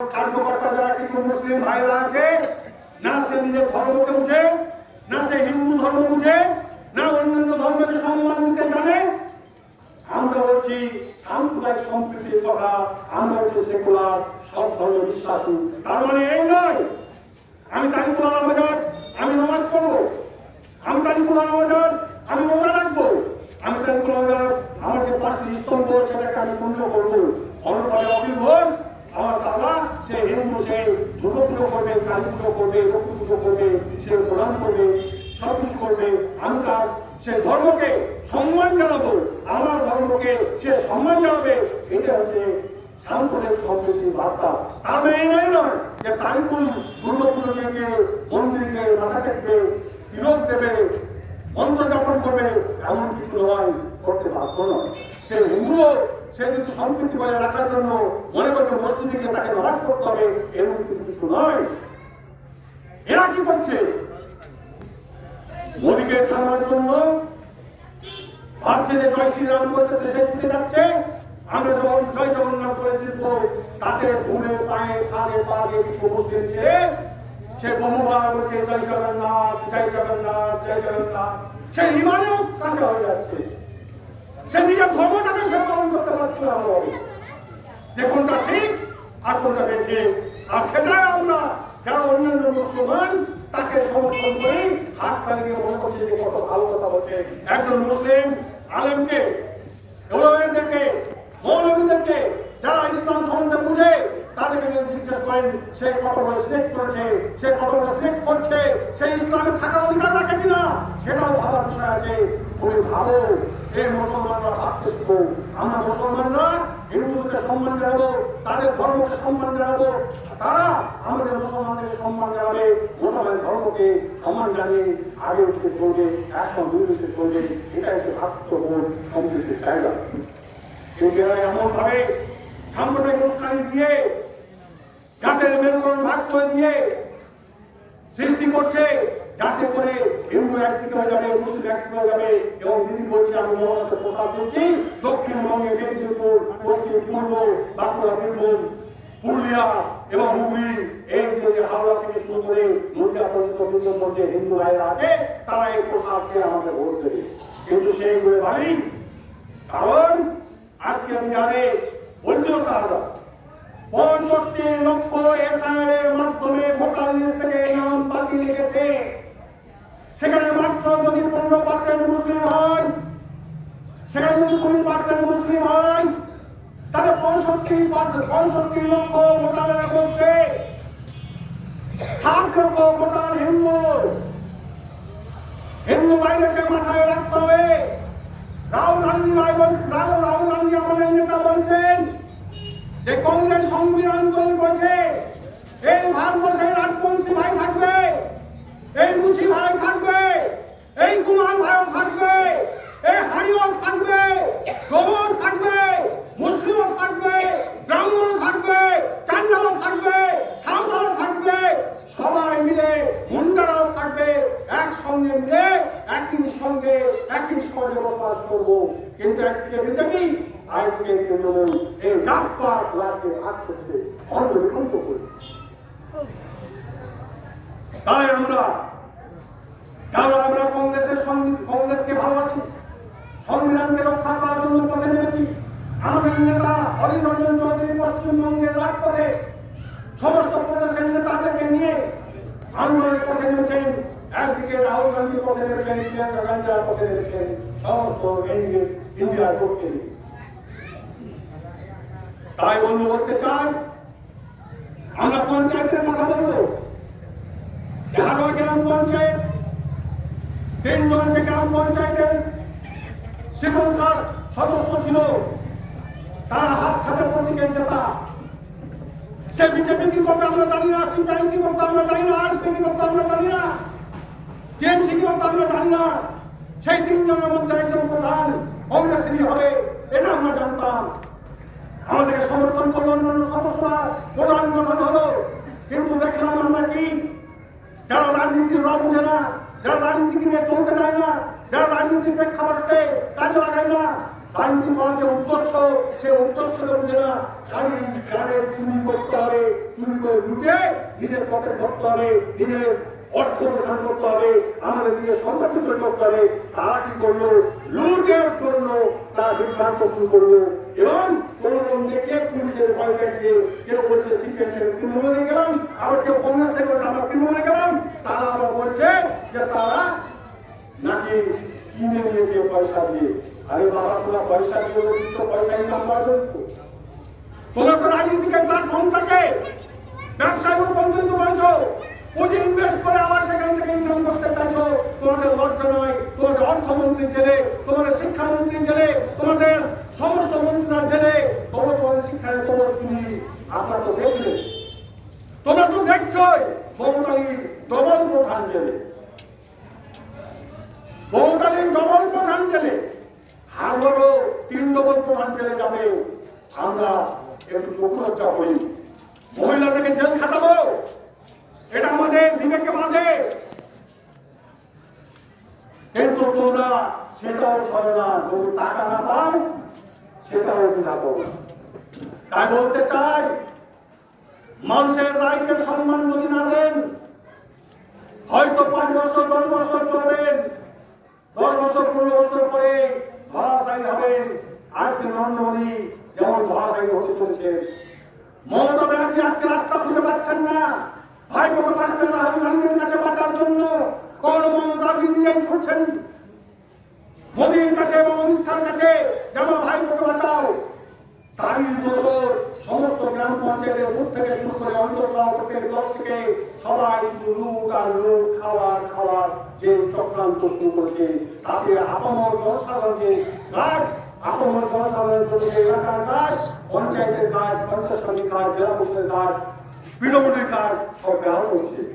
কার্যকর্তা যারা কিছু মুসলিম ভাইরা আছে, না সে নিজের ধর্মকে বুঝে, না সে হিন্দু ধর্ম বুঝে, না অন্যান্য ধর্মকে সম্মান দিতে জানে, আমরা বলছি সাম্প্রদায়িক সম্প্রীতির কথা, আমরা হচ্ছে সেকুলার, সব ধর্ম বিশ্বাসী। তার মানে এই নয়, আমি তারিকুল আলম বাজার আমি নামাজ পড়ব। আমি তারিকুল আলম বাজার আমি রোজা রাখব। আমি তারিকুল আলম আমার যে পাঁচটি স্তম্ভ, সেটাকে আমি পূর্ণ করব অন্যভাবে অখিল ঘোষ আমার দাদা সে হিন্দু সে দুর্গা পুজো করবে কালী পুজো করবে লক্ষ্মী পুজো করবে সে প্রদান করবে, সব কিছু করবে। আমি তার সে ধর্মকে সম্মান জানাব, আমার ধর্মকে সে সম্মান জানাবে। এটা হচ্ছে সাম্প্রদায়িক সম্প্রীতির বার্তা। তার মানে এই নয়, যে তারিকুল দুর্গাপুজো গিয়ে মন্দিরকে মাথা টেকবে তিলক দেবে, মন্ত্র যাপন করবে, এমন কিছু নয়, করতে বাধ্য নয়। সে হিন্দুও সে যদি সম্প্রীতি বজায় রাখার জন্য মনে করবে মসজিদে গিয়ে তাকে নামাজ করতে হবে, এরকম কিন্তু কিছু নয়। এরা কি করছে? মোদীকে থামার জন্য ভাবছে যে জয় শ্রীরাম করতে জিতে যাচ্ছে, আমরা যখন জয় জগন্নাথ করে জিতবো, তাতে ঘুরে পায়ে খালে পা দিয়ে কিছু মুসলিম ছেলে, সে বহুবার বলছে, জয় জগন্নাথ জয় জগন্নাথ জয় জগন্নাথ। সে ইমানেও কাছে হয়ে যাচ্ছে। সে নিজের ধর্মটাকে সে পালন করতে পারছে না। যে কোনটা ঠিক আর কোনটা বেঠিক আর সেটাই আমরা যারা অন্যান্য মুসলমান, তাকে সমর্থন করি হাত তালি দিয়ে মনে করছে যে কত ভালো কথা বলছে একজন মুসলিম আলেমকে, ওলামাদেরকে, মৌলবীদেরকে, যারা ইসলাম সম্বন্ধে বুঝে, তাদেরকে যদি জিজ্ঞেস করেন, সে কত বড় সিলেক্ট করেছে, সে কত বড় সিলেক্ট করছে, সে ইসলামে থাকার অধিকার রাখে কিনা, সেটাও ভাবার বিষয় আছে তুমি ভালো এই মুসলমানরা ভাবতে আমরা মুসলমানরা হিন্দুদেরকে সম্মান জানাব, তাদের ধর্মকে সম্মান জানাব, তারা আমাদের মুসলমানদের সম্মান জানাবে মুসলমান ধর্মকে সম্মান জানিয়ে আগে উঠতে চলবে একসঙ্গে মিলতে চলবে এটা হচ্ছে ভাতৃত্ববোধ সম্প্রীতির জায়গা। কিন্তু এরা এমন ভাবে সাম্প্রদায়িক উস্কানি দিয়ে যাদের মেরুকরণ ভাগ করে দিয়ে সৃষ্টি করছে যাতে করে হিন্দু একদিকে হয়ে যাবে, মুসলিম একদিকে হয়ে যাবে এবং দিদি বলছে, আমি জগন্নাথকে প্রসাদ দিচ্ছি। দক্ষিণবঙ্গে মেদিনীপুর, পশ্চিম, পূর্ব, বাঁকুড়া, বীরভূম, পুরুলিয়া এবং হুগলি, এই যে হাওড়া থেকে শুরু করে নদিয়া পর্যন্ত যে হিন্দু ভাইরা আছে, তারা এই প্রসাদকে আমাকে ভোট দেবে। কিন্তু সেই করে ভাবি কারণ আজকে বিহারে বলছিল সাহারা পঁয়ষট্টি লক্ষ এসআইআর এর মাধ্যমে ভোটার লিস্ট থেকে নাম বাতিল গেছে। সেখানে মাত্র যদি পনেরো পার্সেন্ট মুসলিম হয়, সেখানে যদি কুড়ি পার্সেন্ট মুসলিম হয়, তাহলে পঁয়ষট্টি পঁয়ষট্টি লক্ষ ভোটারের মধ্যে ষাট লক্ষ ভোটার হিন্দু। হিন্দু বাইরেকে মাথায় রাখতে হবে। রাহুল গান্ধী ভাই রাহুল রাহুল গান্ধী আমাদের নেতা বলছেন যে কংগ্রেস সংবিধান তৈরি করেছে। এই ভারতবর্ষে একসঙ্গে মিলে একই সঙ্গে একই সমাজে বসবাস করব। কিন্তু একদিকে বিজেপি, আরেকদিকে তৃণমূল এই করছে করে। তাই আমরা, যারা আমরা কংগ্রেসের সঙ্গে, কংগ্রেসকে ভালোবাসি, সংবিধানকে রক্ষা করার জন্য পথে নেমেছি, আমাদের নেতা হরিণ রঞ্জন চৌধুরী পশ্চিমবঙ্গের রাজপথে সমস্ত প্রদেশের নেতাদেরকে নিয়ে আন্দোলনের পথে নেমেছেন। একদিকে রাহুল গান্ধী পথে নেমেছেন প্রিয়াঙ্কা গান্ধী পথে নেমেছেন সমস্ত ইন্ডিয়ার পক্ষে। তাই বন্ধু বলতে চাই, আমরা পঞ্চায়েতের কথা বলব। হারোয়া গ্রাম পঞ্চায়েত তিনজন যে গ্রাম পঞ্চায়েতের কাস্ট সদস্য ছিল, তারা হাত ছাড়ে প্রতীকের জেতা সে বিজেপি কি করবে আমরা জানি না, সিপিআইএম কি করতে আমরা জানি না আরএসপি কি করতে আমরা জানি না। টিএমসি কি করতে আমরা জানি না সেই তিনজনের মধ্যে একজন প্রধান কংগ্রেসেরই হবে এটা আমরা জানতাম। আমাদেরকে সমর্থন করল অন্যান্য সদস্যরা প্রধান গঠন হলো। কিন্তু দেখলাম আমরা কি? যারা রাজনীতির রব বুঝে না, যারা রাজনীতিকে নিয়ে চলতে চায় না, যারা রাজনীতির প্রেক্ষাপটকে কাজে লাগায় না রাজনীতি করার যে উদ্দেশ্য সে উদ্দেশ্যটা বুঝে না, খালি গানের চুরি করতে হবে চুরি করে লুটে নিজের পকেট ভরতে হবে, নিজের অর্থ প্রদান করতে হবে আমাদের নিজের সংগঠন করতে হবে তারা কি করল? লুটের জন্য তারা বিভ্রান্ত শুরু করল। এবং কোন দেখে পুলিশের ভয় দেখিয়ে কেউ বলছে, সিপিএম থেকে তৃণমূলে গেলাম আবার কেউ কংগ্রেস থেকে বলছে, আমরা তৃণমূলে গেলাম। তারা আবার বলছে যে, তারা নাকি কিনে নিয়েছে পয়সা দিয়ে। আরে বাবা, তোরা পয়সা দিয়ে দিচ্ছ পয়সা ইনকাম করবে তোমরা তো। রাজনীতিকে প্ল্যাটফর্ম থাকে ব্যবসায় পর্যন্ত বলছো। পুঁজি ইনভেস্ট করে আবার সেখান থেকে ইনকাম করতে চাইছো। তোমাদের লজ্জা নয়, তোমাদের অর্থমন্ত্রী ছেলে তোমাদের শিক্ষামন্ত্রী ছেলে তোমাদের সমস্ত মন্ত্রীরা ছেলে তবু তোমাদের শিক্ষায় তোমার শুনি আপনারা তো দেখলেন। তোমরা তো দেখছোই বহুকালীন ডবল প্রধান ছেলে বহুকালীন ডবল প্রধান ছেলে হারবারও তিন ডবল প্রধান ছেলে যাবে। আমরা একটু চোখ লজ্জা করি। মহিলাদেরকে জেল খাটাবো। এটা আমাদের বিবেকে বাঁধে কিন্তু তোমরা সেটাও সরে না, যদি টাকা না পাও সেটাও না করো তাই বলতে চাই, মানুষের রায়কে সম্মান যদি না দেন, হয়তো পাঁচ বছর, দশ বছর চলবেন। দশ বছর, পনেরো বছর পরে ধরাশায়ী হবেন। আজকে নরেন্দ্র মোদী যেমন ধরাশায়ী হতে চলেছে মমতা ব্যানার্জি আজকে রাস্তা খুঁজে পাচ্ছেন না। ভাই গান্ধীর কাছে বাঁচার জন্য ছুটছেন মোদীর কাছে এবং অমিত শাহর কাছে যেন ভাই বোকে বাঁচাও। তারই দোষর সমস্ত গ্রাম পঞ্চায়েতের বুথ থেকে শুরু করে অঞ্চল সভাপতির ব্লক থেকে সবাই শুধু লুট আর লুট, খাওয়ার খাওয়ার যে চক্রান্ত শুরু করেছে, তাতে আপামর জনসাধারণের কাজ, আপামর জনসাধারণের এলাকার কাজ, পঞ্চায়েতের কাজ, পঞ্চায়েত সমিতির কাজ, জেলা পরিষদের কাজ পিডব্লিউডির কাজ ব্যাহত হচ্ছে